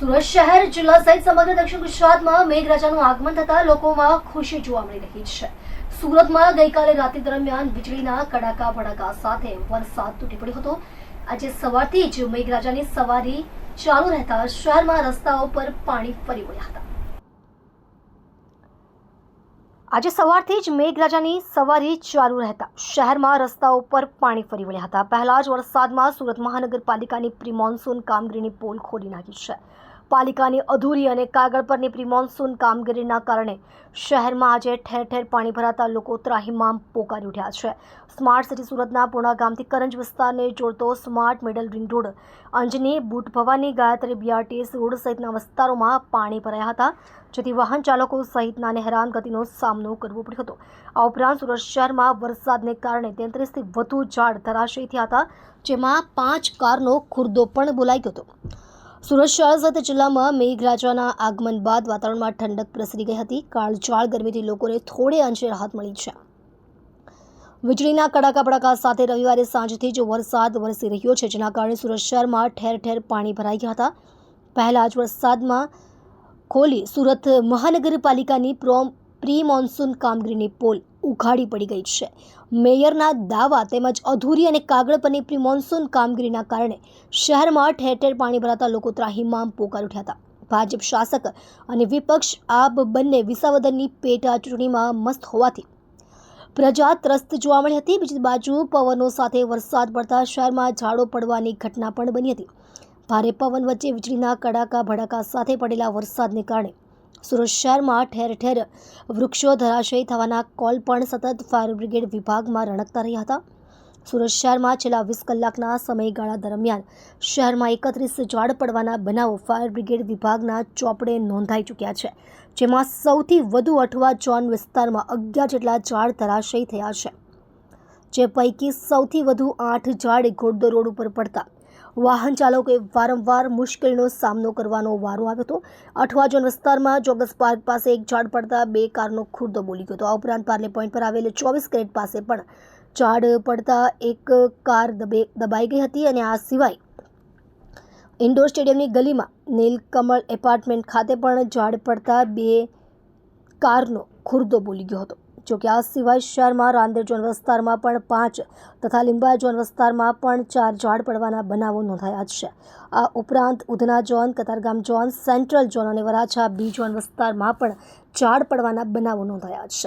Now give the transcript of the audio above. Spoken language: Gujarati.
સુરત શહેર જિલ્લા સહિત સમગ્ર દક્ષિણ ગુજરાતમાં મેઘરાજાનું આગમન થતા લોકોમાં ખુશી જોવા મળી રહી છે. સુરતમાં ગઈકાલે રાત્રિ દરમિયાન વીજળીના કડાકા ભડાકા સાથે વરસાદ તૂટી પડ્યો હતો. આજે સવારથી જ મેઘરાજાની સવારી ચાલુ રહેતા શહેરમાં રસ્તાઓ પર પાણી ફરી વળ્યા હતા. આજે સવારથી જ મેઘરાજાની સવારી ચાલુ રહેતા શહેરમાં રસ્તાઓ પર પાણી ફરી વળ્યા હતા. પહેલા જ વરસાદમાં સુરત મહાનગરપાલિકાની પ્રી મોન્સૂન કામગીરીની પોલ ખોલી નાખી છે. પાલિકાની અધૂરી અને કાગળ પરની પ્રિમોન્સૂન કામગીરીના કારણે શહેરમાં આજે ઠેર ઠેર પાણી ભરાતા લોકો ત્રાહિમામ પોકારી ઉઠ્યા છે. સ્માર્ટ સિટી સુરતના પૂર્ણા ગામથી કરંજ વિસ્તારને જોડતો smart middle ring road, Anjani Boot Bhavani Gayatri BRTS road સહિતના વિસ્તારોમાં પાણી ભરાયા હતા, જેથી વાહન ચાલકો સહિતનાને હેરાન ગતિનો સામનો કરવો પડ્યો હતો. આ ઉપરાંત સુરત શહેરમાં વરસાદને કારણે તેત્રીસથી વધુ ઝાડ ધરાશયી થયા હતા, જેમાં પાંચ કારનો ખુરદો પણ બોલાઈ ગયો હતો. સુરત શહેર સહિત જિલ્લામાં મેઘરાજાના આગમન બાદ વાતાવરણમાં ઠંડક પ્રસરી ગઈ હતી. કાળઝાળ ગરમીથી લોકોને થોડે અંશે રાહત મળી છે. વીજળીના કડાકા ભડાકા સાથે રવિવારે સાંજથી જ વરસાદ વરસી રહ્યો છે, જેના કારણે સુરત શહેરમાં ઠેર ઠેર પાણી ભરાઈ ગયા હતા. પહેલા જ વરસાદમાં ખોલી સુરત મહાનગરપાલિકાની પ્રોમ પ્રી મોન્સૂન કામગીરીની પોલ ઉઘાડી પડી ગઈ છે. મેયરના દાવા તેમજ અધૂરી અને કાગળ પરની પ્રી મોન્સૂન કામગીરીના કારણે શહેરમાં ઠેર ઠેર પાણી ભરાતા લોકો ત્રાહીમામ પોકાર ઉઠ્યા હતા. ભાજપ શાસક અને વિપક્ષ આપ બંને વિસાવદરની પેટા ચૂંટણીમાં મસ્ત હોવાથી પ્રજા ત્રસ્ત જોવા મળી હતી. બીજી બાજુ પવનો સાથે વરસાદ પડતા શહેરમાં ઝાડો પડવાની ઘટના પણ બની હતી. ભારે પવન વચ્ચે વીજળીના કડાકા ભડાકા સાથે પડેલા વરસાદને કારણે સુરત શહેરમાં ઠેર ઠેર વૃક્ષો ધરાશયી થવાના કોલ પણ સતત ફાયર બ્રિગેડ વિભાગમાં રણકતા રહ્યા હતા. સુરત શહેરમાં છેલ્લા વીસ કલાકના સમયગાળા દરમિયાન શહેરમાં એકત્રીસ ઝાડ પડવાના બનાવો ફાયર બ્રિગેડ વિભાગના ચોપડે નોંધાઈ ચૂક્યા છે, જેમાં સૌથી વધુ અઠવા જોન વિસ્તારમાં અગિયાર જેટલા ઝાડ ધરાશયી થયા છે, જે પૈકી સૌથી વધુ આઠ ઝાડ ઘોડદો રોડ ઉપર પડતા વાહન ચાલકોએ વારંવાર મુશ્કેલીનો સામનો કરવાનો વારો આવ્યો હતો. અઠવાજન વિસ્તારમાં જોગસ પાર્ક પાસે એક ઝાડ પડતા બે કારનો ખુરદો બોલી ગયો હતો. આ ઉપરાંત પાર્લે પોઈન્ટ પર આવેલ ચોવીસ કેરેટ પાસે પણ ઝાડ પડતા એક કાર દબે, દબાઈ ગઈ હતી અને આ સિવાય ઇન્ડોર સ્ટેડિયમની ગલીમાં નીલકમળ એપાર્ટમેન્ટ ખાતે પણ ઝાડ પડતા બે કારનો ખુરદો બોલી ગયો હતો. જોકે આ સિવાય શહેરમાં રાંદેર ઝોન વિસ્તારમાં પણ પાંચ તથા લીંબા ઝોન વિસ્તારમાં પણ ચાર ઝાડ પડવાના બનાવો નોંધાયા છે. આ ઉપરાંત Udhna zone, Katargam zone, central zone અને વરાછા બી ઝોન વિસ્તારમાં પણ ઝાડ પડવાના બનાવો નોંધાયા છે.